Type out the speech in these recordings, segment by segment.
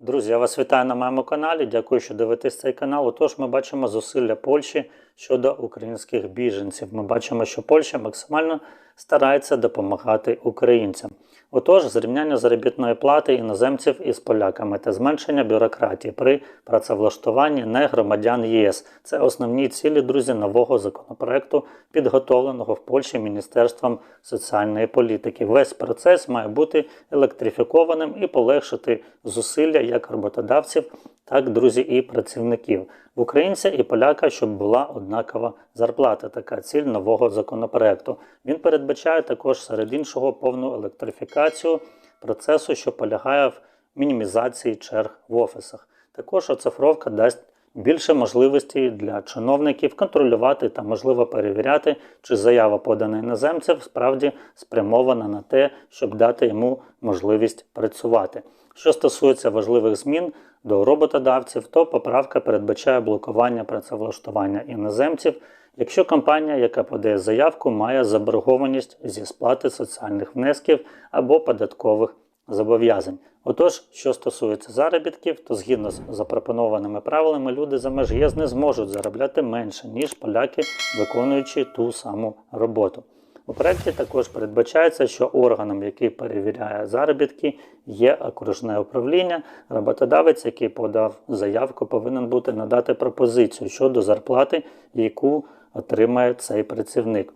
Друзі, я вас вітаю на моєму каналі. Дякую, що дивитесь цей канал. Отож, ми бачимо зусилля Польщі щодо українських біженців. Ми бачимо, що Польща максимально старається допомагати українцям. Отож, зрівняння заробітної плати іноземців із поляками та зменшення бюрократії при працевлаштуванні негромадян ЄС це основні цілі друзі нового законопроекту, підготовленого в Польщі Міністерством соціальної політики. Весь процес має бути електрифікованим і полегшити зусилля як роботодавців, так друзі і працівників. В українця і поляка, щоб була однакова зарплата. Така ціль нового законопроекту. Він передбачає також серед іншого повну електрифікацію процесу, що полягає в мінімізації черг в офісах. Також оцифровка дасть більше можливостей для чиновників контролювати та, можливо, перевіряти, чи заява подана іноземцем справді спрямована на те, щоб дати йому можливість працювати. Що стосується важливих змін до роботодавців, то поправка передбачає блокування працевлаштування іноземців, якщо компанія, яка подає заявку, має заборгованість зі сплати соціальних внесків або податкових зобов'язань. Отож, що стосується заробітків, то згідно з запропонованими правилами, люди за меж ЄС не зможуть заробляти менше, ніж поляки, виконуючи ту саму роботу. У проєкті також передбачається, що органом, який перевіряє заробітки, є окружне управління. Роботодавець, який подав заявку, повинен бути надати пропозицію щодо зарплати, яку отримає цей працівник.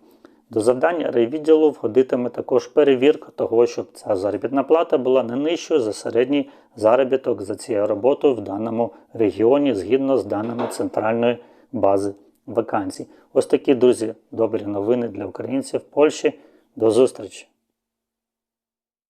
До завдання райвідділу входитиме також перевірка того, щоб ця заробітна плата була не нижчою за середній заробіток за цією роботою в даному регіоні згідно з даними центральної бази вакансій. Ось такі, друзі, добрі новини для українців в Польщі. До зустрічі!